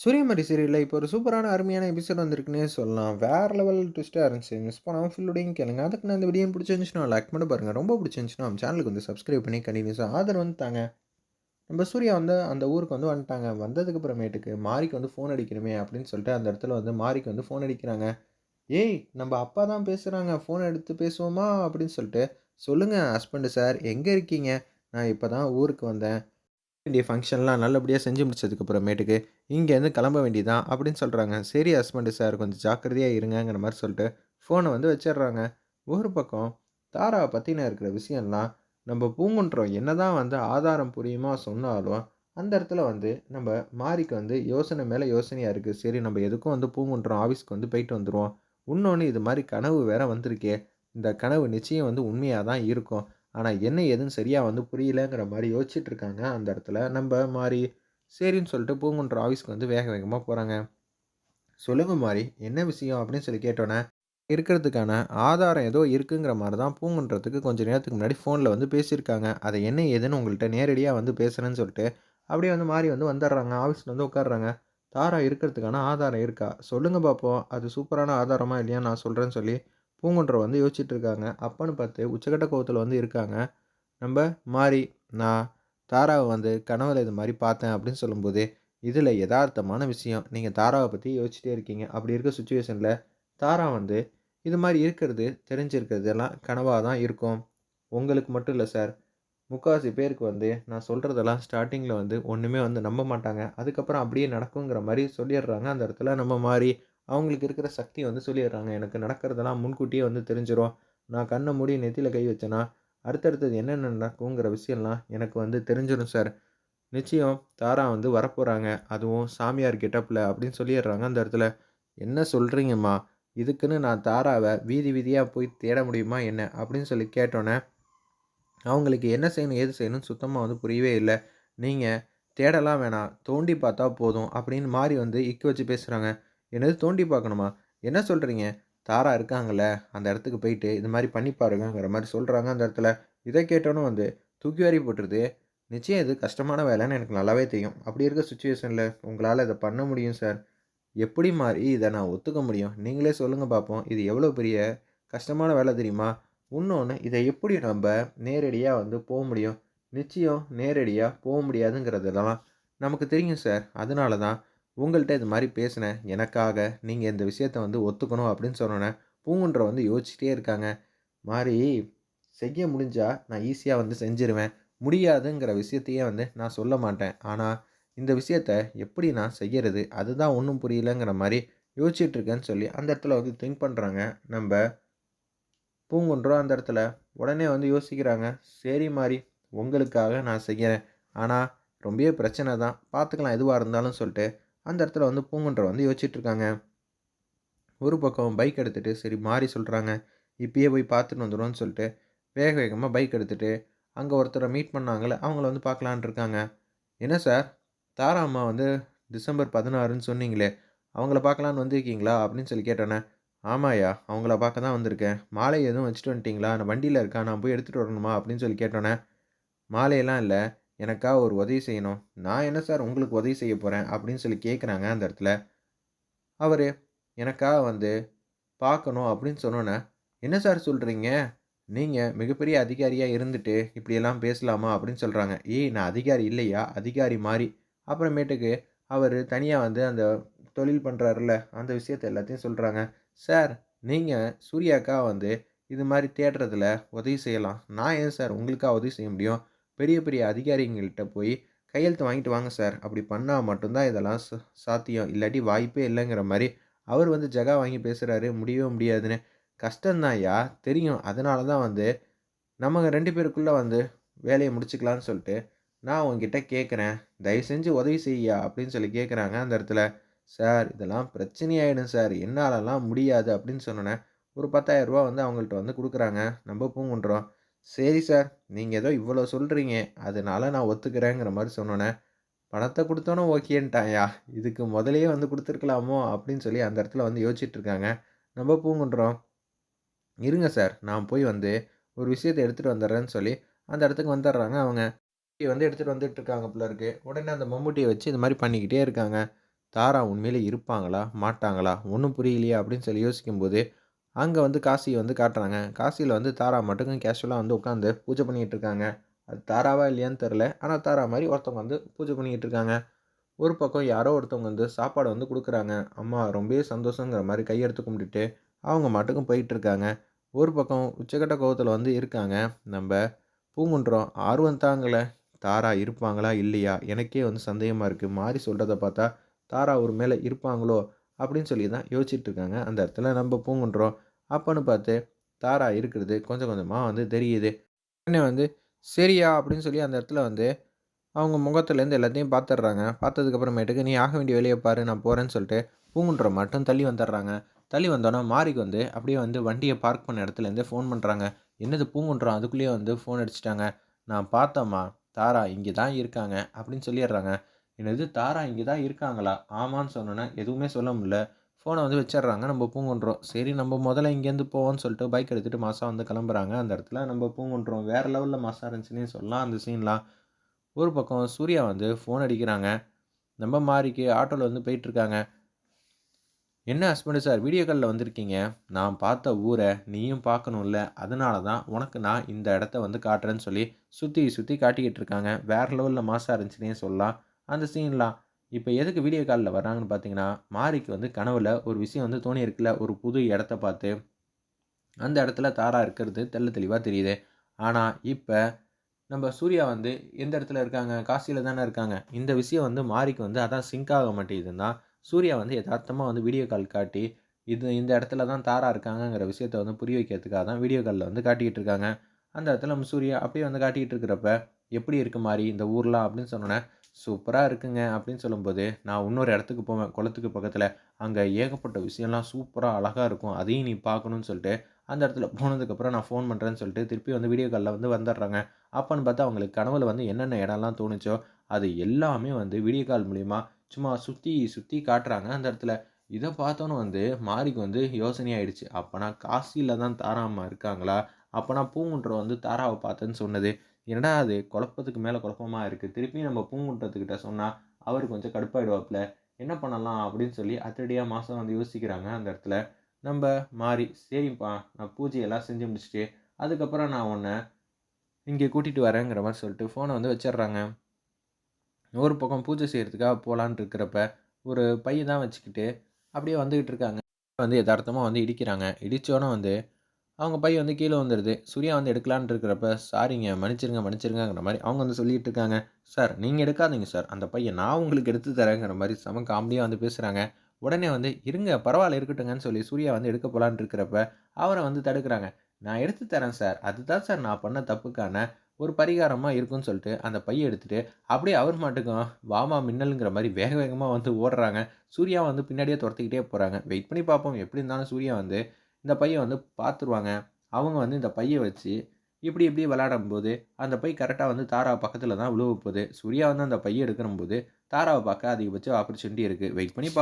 சூரியமரி சீரியலில் இப்போ ஒரு சூப்பரான அருமையான எபிசோட் வந்திருக்குன்னே சொல்லலாம். வேறு லெவல் ட்விஸ்ட்டாக இருந்துச்சு. மிஸ் பண்ணாமல் ஃபுல்லோடையும் கேளுங்க. அதுக்கு நான் இந்த வீடியோ பிடிச்சிருந்துச்சுன்னா லைக் பண்ணி பாருங்கள் ரொம்ப பிடிச்சிருந்துச்சுன்னா நம்ம சேனலுக்கு வந்து சப்ஸ்கிரைப் பண்ணி கண்டினியூஸாக ஆதரவு வந்து தாங்க. நம்ம சூர்யா வந்து அந்த ஊருக்கு வந்து வந்துட்டாங்க. வந்ததுக்கு அப்புறமேட்டுக்கு மாரிக்கு வந்து ஃபோன் அடிக்கணுமே அப்படின்னு சொல்லிட்டு அந்த இடத்துல வந்து மாரிக்கு வந்து ஃபோன் அடிக்கிறாங்க. "ஏய் நம்ம அப்பா தான் பேசுகிறாங்க ஃபோன் எடுத்து பேசுவோமா?" அப்படின்னு சொல்லிட்டு. சொல்லுங்கள் ஹஸ்பண்டு சார். எங்கே இருக்கீங்க? நான் இப்போ தான் ஊருக்கு வந்தேன். வேண்டிய ஃபங்க்ஷன்லாம் நல்லபடியாக செஞ்சு முடிச்சதுக்கு அப்புறமேட்டுக்கு இங்கேருந்து கிளம்ப வேண்டியதான் அப்படின்னு சொல்கிறாங்க "சரி ஹஸ்பண்டு சார். கொஞ்சம் ஜாக்கிரதையாக இருங்கங்கிற மாதிரி சொல்லிட்டு ஃபோனை வந்து வச்சிடுறாங்க. ஒரு பக்கம் தாராவை பற்றின இருக்கிற விஷயம்லாம் நம்ம பூங்குன்றம் என்னதான் வந்து ஆதாரம் புரியுமா சொன்னாலும், அந்த இடத்துல வந்து நம்ம மாரிக்கு வந்து யோசனை மேலே யோசனையாக இருக்குது சரி நம்ம எதுக்கும் வந்து பூங்குன்றம் ஆஃபீஸ்க்கு வந்து போயிட்டு வந்துடுவோம் இன்னொன்று இது மாதிரி கனவு வேற வந்திருக்கே. இந்த கனவு நிச்சயம் வந்து உண்மையாக தான் இருக்கும். ஆனால் என்ன ஏதுன்னு சரியாக வந்து புரியலங்கிற மாதிரி யோசிச்சுட்டு இருக்காங்க அந்த இடத்துல நம்ம மாதிரி சரின்னு சொல்லிட்டு பூங்குன்ற ஆஃபீஸ்க்கு வந்து வேக வேகமாக போகிறாங்க "சொல்லுங்க மாதிரி என்ன விஷயம்?" அப்படின்னு சொல்லி கேட்டோன்னே இருக்கிறதுக்கான ஆதாரம் ஏதோ இருக்குங்கிற மாதிரி தான் பூங்குன்றதுக்கு கொஞ்சம் நேரத்துக்கு முன்னாடி ஃபோனில் வந்து பேசியிருக்காங்க. அதை என்ன ஏதுன்னு உங்கள்கிட்ட நேரடியாக வந்து பேசுகிறேன்னு சொல்லிட்டு, அப்படியே வந்து மாறி வந்து வந்துடுறாங்க. ஆஃபீஸில் வந்து உட்காடுறாங்க "தாரா இருக்கிறதுக்கான ஆதாரம் இருக்கா? சொல்லுங்கள் பார்ப்போம். அது சூப்பரான ஆதாரமாக இல்லையா நான் சொல்கிறேன்னு சொல்லி பூங்குன்றம் வந்து யோசிச்சுட்டு இருக்காங்க. அப்பன்னு பார்த்து உச்சக்கட்ட கோவத்தில் வந்து இருக்காங்க. நம்ம மாறி "நான் தாராவை வந்து கனவுல இது மாதிரி பார்த்தேன்" அப்படின்னு சொல்லும்போது, இதில் எதார்த்தமான விஷயம். நீங்கள் தாராவை பற்றி யோசிச்சுட்டே இருக்கீங்க. அப்படி இருக்க சுச்சுவேஷனில் தாரா வந்து இது மாதிரி இருக்கிறது தெரிஞ்சிருக்கிறதெல்லாம் கனவாக தான் இருக்கும். உங்களுக்கு மட்டும் இல்லை சார். முக்கால்வாசி பேருக்கு வந்து நான் சொல்கிறதெல்லாம் ஸ்டார்டிங்கில் வந்து ஒன்றுமே வந்து நம்ப மாட்டாங்க. அதுக்கப்புறம் அப்படியே நடக்குங்கிற மாதிரி சொல்லிடுறாங்க அந்த இடத்துல நம்ம மாதிரி அவங்களுக்கு இருக்கிற சக்தி வந்து சொல்லிடுறாங்க. எனக்கு நடக்கிறதெல்லாம் முன்கூட்டியே வந்து தெரிஞ்சிடும் நான் கண்ணை மூடி நெத்தியில் கை வச்சேன்னா, அடுத்தடுத்தது என்னென்ன நடக்குங்கிற விஷயம்லாம் எனக்கு வந்து தெரிஞ்சிடும் சார். நிச்சயம் தாரா வந்து வரப்போகிறாங்க அதுவும் சாமியார் கெட்டப்பில் அப்படின்னு சொல்லிடுறாங்க அந்த இடத்துல. "என்ன சொல்கிறீங்கம்மா இதுக்குன்னு நான் தாராவை வீதி வீதியாக போய் தேட முடியுமா என்ன?" அப்படின்னு சொல்லி கேட்டோன்னே அவங்களுக்கு என்ன செய்யணும், ஏது செய்யணும்னு சுத்தமாக வந்து புரியவே இல்லை நீங்கள் தேடலாம் வேணாம். தோண்டி பார்த்தா போதும்." அப்படின்னு மாறி வந்து இக்கு வச்சு பேசுகிறாங்க "என்னது தோண்டி பார்க்கணுமா? என்ன சொல்கிறீங்க தாரா இருக்காங்கல்ல, அந்த இடத்துக்கு போயிட்டு இது மாதிரி பண்ணி பாருங்கிற மாதிரி சொல்கிறாங்க அந்த இடத்துல. இதை கேட்டோன்னு வந்து தூக்கி வாரி போட்டுருது. "நிச்சயம் இது கஷ்டமான வேலைன்னு எனக்கு நல்லாவே தெரியும். அப்படி இருக்க சுச்சுவேஷனில் உங்களால் இதை பண்ண முடியும் சார்." "எப்படி மாறி இதை நான் ஒத்துக்க முடியும்? நீங்களே சொல்லுங்கள் பார்ப்போம். இது எவ்வளோ பெரிய கஷ்டமான வேலை தெரியுமா? இன்னொன்று இதை எப்படி நம்ம நேரடியாக வந்து போக முடியும்? நிச்சயம் நேரடியாக போக முடியாதுங்கிறதெல்லாம் நமக்கு தெரியும் சார். அதனால தான் உங்கள்கிட்ட இது மாதிரி பேசினேன். எனக்காக நீங்கள் இந்த விஷயத்த வந்து ஒத்துக்கணும்." அப்படின்னு சொன்னோன்னே பூங்குன்ற வந்து யோசிச்சுட்டே இருக்காங்க. மாதிரி செய்ய முடிஞ்சால் நான் ஈஸியாக வந்து செஞ்சுருவேன். முடியாதுங்கிற விஷயத்தையே வந்து நான் சொல்ல மாட்டேன். ஆனால் இந்த விஷயத்த எப்படி நான் செய்கிறது அதுதான் ஒன்றும் புரியலங்கிற மாதிரி யோசிச்சிட்ருக்கேன்னு சொல்லி அந்த இடத்துல வந்து திங்க் பண்ணுறாங்க நம்ம பூங்குன்றம் அந்த இடத்துல. உடனே வந்து யோசிக்கிறாங்க. "சரி மாதிரி உங்களுக்காக நான் செய்கிறேன் ஆனால் ரொம்பவே பிரச்சனை தான். பார்த்துக்கலாம் எதுவாக இருந்தாலும்" சொல்லிட்டு அந்த இடத்துல வந்து பூங்குன்ற வந்து யோசிச்சுட்ருக்காங்க ஒரு பக்கம் பைக் எடுத்துகிட்டு சரி மாறி சொல்கிறாங்க இப்பயே போய் பார்த்துட்டு வந்துருவோம்னு சொல்லிட்டு, வேக வேகமாக பைக் எடுத்துகிட்டு அங்கே ஒருத்தரை மீட் பண்ணாங்கல்ல, அவங்கள வந்து பார்க்கலான்ட்ருக்காங்க "என்ன சார், தாரா அம்மா வந்து டிசம்பர் 16ன்னு சொன்னீங்களே, அவங்கள பார்க்கலான்னு வந்திருக்கீங்களா?" அப்படின்னு சொல்லி கேட்டோனே, "ஆமாய்யா. அவங்கள பார்க்க தான் வந்திருக்கேன். மாலை எதுவும் வச்சுட்டு வந்துட்டீங்களா? நான் வண்டியில் இருக்கா? நான் போய் எடுத்துகிட்டு வரணுமா?" அப்படின்னு சொல்லி கேட்டோன்னே "மாலையெல்லாம் இல்லை எனக்காக ஒரு உதவி செய்யணும்." "நான் என்ன சார் உங்களுக்கு உதவி செய்ய போகிறேன் அப்படின்னு சொல்லி கேட்குறாங்க அந்த இடத்துல. அவர் எனக்காக வந்து பார்க்கணும் அப்படின்னு சொன்னோன்னே "என்ன சார் சொல்கிறீங்க நீங்கள் மிகப்பெரிய அதிகாரியாக இருந்துட்டு இப்படியெல்லாம் பேசலாமா?" அப்படின்னு சொல்கிறாங்க "ஏய் நான் அதிகாரி இல்லையா, அதிகாரி மாதிரி அப்புறமேட்டுக்கு அவர் தனியாக வந்து அந்த தொழில் பண்ணுறாருல அந்த விஷயத்த எல்லாத்தையும் சொல்கிறாங்க "சார் நீங்கள் சூர்யாக்கா வந்து இது மாதிரி தேடுறதுல உதவி செய்யலாம். நான் ஏன் சார் உங்களுக்காக உதவி செய்ய முடியும்? பெரிய பெரிய அதிகாரிங்கள்கிட்ட போய் கையெழுத்து வாங்கிட்டு வாங்க சார். அப்படி பண்ணால் மட்டும்தான் இதெல்லாம் ச சாத்தியம். இல்லாட்டி வாய்ப்பே இல்லைங்கிற மாதிரி அவர் வந்து ஜகா வாங்கி பேசுகிறாரு முடியவே முடியாதுன்னு. "கஷ்டம் தான்யா தெரியும். அதனால தான் வந்து நம்ம ரெண்டு பேருக்குள்ளே வந்து வேலையை முடிச்சுக்கலான்னு சொல்லிட்டு நான் உங்ககிட்ட கேட்குறேன். தயவு செஞ்சு உதவி செய்யா" அப்படின்னு சொல்லி கேட்குறாங்க அந்த இடத்துல. "சார் இதெல்லாம் பிரச்சனையாயிடும் சார். என்னாலலாம் முடியாது." அப்படின்னு சொன்னோனே, ஒரு பத்தாயிரரூபா வந்து அவங்கள்ட்ட வந்து கொடுக்குறாங்க நம்ம பூங்குன்றோம் "சரி சார். நீங்கள் ஏதோ இவ்வளோ சொல்கிறீங்க அதனால நான் ஒத்துக்கிறேங்கிற" மாதிரி சொன்னோன்னே பணத்தை கொடுத்தோன்னே ஓகேன்ட்டான்யா. இதுக்கு முதல்லயே வந்து கொடுத்துருக்கலாமோ அப்படின்னு சொல்லி அந்த இடத்துல வந்து யோசிச்சுட்ருக்காங்க நம்ம பூங்குன்றோம் "இருங்க சார். நான் போய் வந்து ஒரு விஷயத்தை எடுத்துகிட்டு வந்துடுறேன்னு" சொல்லி அந்த இடத்துக்கு வந்துடுறாங்க அவங்க. வந்து எடுத்துகிட்டு வந்துட்டு இருக்காங்க பிள்ளருக்கு உடனே அந்த மம்முட்டியை வச்சு இது மாதிரி பண்ணிக்கிட்டே இருக்காங்க. தாரா உண்மையிலே இருப்பாங்களா? மாட்டாங்களா? ஒன்றும் புரியலையா அப்படின்னு சொல்லி யோசிக்கும்போது, அங்கே வந்து காசியை வந்து காட்டுறாங்க. காசியில் வந்து தாரா மட்டுக்கும் கேஷுவலாக வந்து உட்காந்து பூஜை பண்ணிகிட்டு இருக்காங்க. அது தாராவா இல்லையான்னு தெரில ஆனால் தாரா மாதிரி ஒருத்தவங்க வந்து பூஜை பண்ணிக்கிட்டு இருக்காங்க. ஒரு பக்கம் யாரோ ஒருத்தவங்க வந்து சாப்பாடு வந்து கொடுக்குறாங்க அம்மா ரொம்பவே சந்தோஷங்கிற மாதிரி கையெடுத்து கும்பிட்டுட்டு, அவங்க மாட்டுக்கும் போயிட்டு இருக்காங்க. ஒரு பக்கம் உச்சக்கட்ட கோபத்தில் வந்து இருக்காங்க. நம்ம பூங்குன்றம் ஆர்வம் தாங்களே தாரா இருப்பாங்களா? இல்லையா? எனக்கே வந்து சந்தேகமாக இருக்குது மாறி சொல்கிறத பார்த்தா, தாரா ஒரு மேலே இருப்பாங்களோ? அப்படின்னு சொல்லி தான் யோசிச்சுட்டு இருக்காங்க. அந்த இடத்துல நம்ம பூங்குன்றோம் அப்போன்னு பார்த்து தாரா இருக்கிறது கொஞ்சம் கொஞ்சமாக வந்து தெரியுது. உடனே வந்து சரியா அப்படின்னு சொல்லி அந்த இடத்துல வந்து அவங்க முகத்துலேருந்து எல்லாத்தையும் பார்த்துடுறாங்க. பார்த்ததுக்கப்புறமேட்டுக்கு "நீ ஆக வேண்டிய வேலையை பாரு, நான் போகிறேன்னு சொல்லிட்டு பூங்குன்றம் மட்டும் தள்ளி வந்துடுறாங்க. தள்ளி வந்தோன்னா மாறிக்கு வந்து அப்படியே வந்து வண்டியை பார்க் பண்ண இடத்துலேருந்து ஃபோன் பண்ணுறாங்க "என்னது பூங்குன்றம் அதுக்குள்ளேயே வந்து ஃபோன் அடிச்சுட்டாங்க. நான் பார்த்தம்மா தாரா இங்கே தான் இருக்காங்க" அப்படின்னு சொல்லிடுறாங்க. "என்னது தாரா இங்கே தான் இருக்காங்களா?" ஆமான்னு சொன்னோன்னே எதுவுமே சொல்ல முடியல. ஃபோனை வந்து வச்சிடுறாங்க நம்ம பூங்குன்றோம் சரி நம்ம முதல்ல இங்கேருந்து போவோம்னு சொல்லிட்டு பைக் எடுத்துகிட்டு மாதம் வந்து கிளம்புறாங்க. அந்த இடத்துல நம்ம பூங்குன்றோம் வேறு லெவலில் மாஸா இருந்துச்சுன்னு சொல்லலாம் அந்த சீன்லாம். ஒரு பக்கம் சூர்யா வந்து ஃபோன் அடிக்கிறாங்க. நம்ம மாறிக்கு ஆட்டோவில் வந்து போயிட்டுருக்காங்க. "என்ன ஹஸ்பண்டு சார் வீடியோ காலில் வந்திருக்கீங்க. நான் பார்த்த ஊரை நீயும் பார்க்கணும்ல. அதனால தான் உனக்கு நான் இந்த இடத்த வந்து காட்டுறேன்னு" சொல்லி சுற்றி சுற்றி காட்டிக்கிட்டு இருக்காங்க. வேறு லெவலில் மாஸா இருந்துச்சுன்னே சொல்லலாம் அந்த சீன்லாம். இப்போ எதுக்கு வீடியோ காலில் வர்றாங்கன்னு பார்த்தீங்கன்னா, மாரிக்கு வந்து கனவில் ஒரு விஷயம் வந்து தோணியிருக்குல்ல. ஒரு புது இடத்த பார்த்து. அந்த இடத்துல தாரா இருக்கிறது தெள்ள தெளிவாக தெரியுது. ஆனால் இப்போ நம்ம சூர்யா வந்து எந்த இடத்துல இருக்காங்க? காசியில் தானே இருக்காங்க. இந்த விஷயம் வந்து மாரிக்கு வந்து அதான் சிங்க் ஆக மாட்டேங்குதுன்னா சூர்யா வந்து யதார்த்தமாக வந்து வீடியோ கால் காட்டி, இது இந்த இடத்துல தான் தாரா இருக்காங்கங்கிற விஷயத்த வந்து புரிய வைக்கிறதுக்காக தான் வீடியோ காலில் வந்து காட்டிக்கிட்டு இருக்காங்க. அந்த இடத்துல நம்ம சூர்யா அப்படியே வந்து காட்டிக்கிட்டு இருக்கிறப்ப, "எப்படி இருக்கு மாதிரி இந்த ஊர்லாம்?" அப்படின்னு சொன்னோன்னே சூப்பராக இருக்குங்க" அப்படின்னு சொல்லும்போது, "நான் இன்னொரு இடத்துக்கு போவேன் குளத்துக்கு பக்கத்தில் அங்கே ஏகப்பட்ட விஷயம்லாம் சூப்பராக அழகாக இருக்கும். அதையும் நீ பார்க்கணும்னு" சொல்லிட்டு அந்த இடத்துல போனதுக்கப்புறம் நான் ஃபோன் பண்ணுறேன்னு சொல்லிட்டு திருப்பி வந்து வீடியோ காலில் வந்து வந்துடுறாங்க. அப்போன்னு பார்த்தா அவங்களுக்கு கனவுல வந்து என்னென்ன இடம்லாம் தோணுச்சோ, அது எல்லாமே வந்து வீடியோ கால் மூலிமா சும்மா சுற்றி சுற்றி காட்டுறாங்க அந்த இடத்துல. இதை பார்த்தோன்னு வந்து மாரிக்கு வந்து யோசனையாயிடுச்சு அப்போனா காசியில் தான் தாரா அம்மா இருக்காங்களா? அப்போனா பூங்குன்றம் வந்து தாராவை பார்த்தேன்னு சொன்னது. என்னடா அது குழப்பத்துக்கு மேலே குழப்பமா இருக்குது திருப்பியும் நம்ம பூங்குன்றத்துக்கிட்ட சொன்னால் அவர் கொஞ்சம் கடுப்பாயிடுவாப்பில் என்ன பண்ணலாம்? அப்படின்னு சொல்லி அத்தடியாக மாதம் வந்து யோசிக்கிறாங்க அந்த இடத்துல. நம்ம மாறி "சரிப்பா நான் பூஜையெல்லாம் செஞ்சு முடிச்சுட்டு, அதுக்கப்புறம் நான் உன்னை இங்கே கூட்டிகிட்டு வரேங்கிற" மாதிரி சொல்லிட்டு ஃபோனை வந்து வச்சிடுறாங்க. ஒரு பக்கம் பூஜை செய்கிறதுக்காக போகலான் இருக்கிறப்ப, ஒரு பையன் தான் வச்சுக்கிட்டு அப்படியே வந்துக்கிட்டு இருக்காங்க. வந்து யதார்த்தமாக வந்து இடிக்கிறாங்க. இடித்தோன்னே வந்து அவங்க பை வந்து கீழே வந்துடுது சூர்யா வந்து எடுக்கலான்னு இருக்கிறப்ப, "சாரிங்க மன்னிச்சிருங்க மன்னிச்சிருங்கிற மாதிரி அவங்க வந்து சொல்லிட்டு இருக்காங்க. "சார் நீங்கள் எடுக்காதீங்க சார். அந்த பையன் நான் உங்களுக்கு எடுத்து தரேங்கிற" மாதிரி செம காமெடியாக வந்து பேசுகிறாங்க உடனே வந்து, "இருங்க பரவாயில்ல இருக்கட்டுங்கன்னு" சொல்லி சூர்யா வந்து எடுக்க போலான்னு இருக்கிறப்ப, அவரை வந்து தடுக்கிறாங்க "நான் எடுத்து தரேன் சார். அதுதான் சார் நான் பண்ண தப்புக்கான ஒரு பரிகாரமாக இருக்குன்னு சொல்லிட்டு அந்த பையை எடுத்துகிட்டு அப்படியே அவர் மாட்டுக்கும் வாமா மின்னலுங்கிற மாதிரி வேக வேகமாக வந்து ஓடுறாங்க. சூர்யா வந்து பின்னாடியே தொரத்திக்கிட்டே போகிறாங்க வெயிட் பண்ணி பார்ப்போம். எப்படி இருந்தாலும் சூர்யா வந்து இந்த பையை வந்து பார்த்துருவாங்க. அவங்க வந்து இந்த பையை வச்சு இப்படி இப்படி விளையாடும் போது அந்த பை கரெக்டாக வந்து தாரா பக்கத்தில் தான் விழுவப்போது. சூர்யா வந்து அந்த பைய போது தாராவை பார்க்க அதிகபட்ச ஆப்பர்ச்சுனிட்டி இருக்குது வெயிட் பண்ணி பா